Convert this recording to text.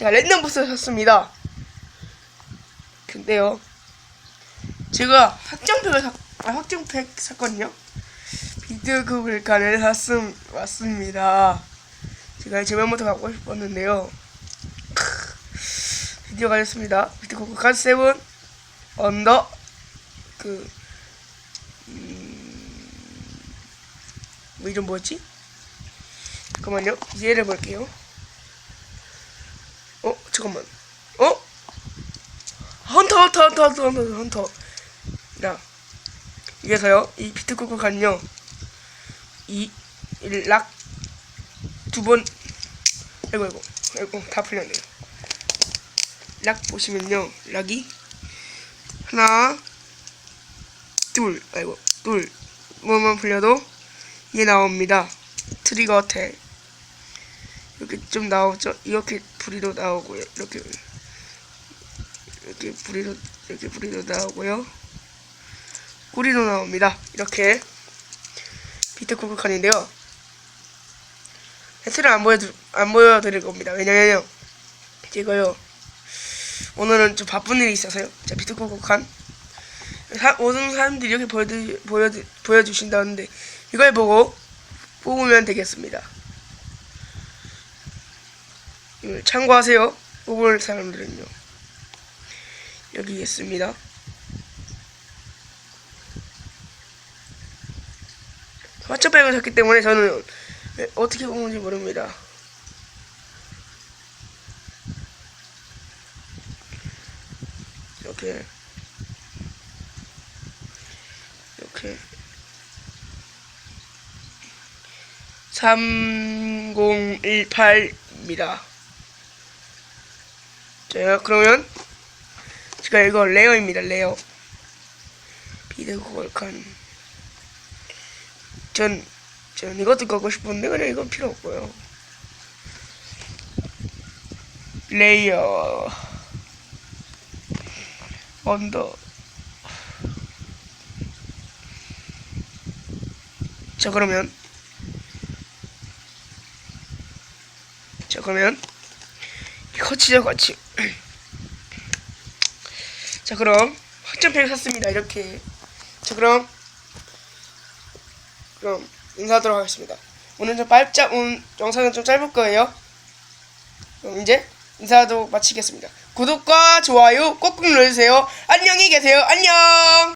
제가 랜덤 부스를 샀습니다. 근데요, 제가 확정팩을 사, 아, 확정팩 샀거든요. 비트코블칸을 샀음, 왔습니다. 제가 제명부터 갖고 싶었는데요. 크, 드디어 가졌습니다. 비트코블칸 7 언더, 그, 음, 뭐 이름 뭐였지? 잠깐만요. 이해를 볼게요. 어, 잠깐만. 어? 헌터, 헌터, 헌터, 헌터, 헌터, 헌터. 야, 이게서요, 이 비트코크 간요, 이, 이 락, 두 번, 아이고, 아이고, 아이고, 다 풀렸네요. 락 보시면요, 락이, 하나, 둘, 아이고, 둘, 뭐만 풀려도, 이게 나옵니다. 트리거 어택. 이렇게 좀 나오죠? 이렇게 불이도 나오고요. 이렇게 이렇게 불이도 이렇게 불이도 나오고요. 꼬리도 나옵니다. 이렇게 비트코크 칸인데요. 해트를 안 보여드 안 보여드릴 겁니다. 왜냐면요, 제가요 오늘은 좀 바쁜 일이 있어서요. 자 비트코크 칸 사, 모든 사람들이 이렇게 보여드, 보여드, 보여주신다는데 이걸 보고 뽑으면 되겠습니다. 이걸 참고하세요. 뽑을 사람들은요. 여기 있습니다. 화초백을 샀기 때문에 저는 어떻게 뽑는지 모릅니다. 이렇게 이렇게 3018입니다. 자, 그러면 제가 이거 레어입니다. 레어. 비드 골칸. 전, 전 이것도 갖고 싶은데 그냥 이건 필요 없고요. 레이어. 언더. 자, 그러면 자 그러면 거치죠 거치. 자 그럼 확정팩 샀습니다 이렇게. 자 그럼. 그럼 인사하도록 하겠습니다. 오늘 좀 짧자 오늘 영상은 좀 짧을 거예요. 그럼 이제 인사하도록 마치겠습니다. 구독과 좋아요 꼭꼭 눌러주세요. 안녕히 계세요. 안녕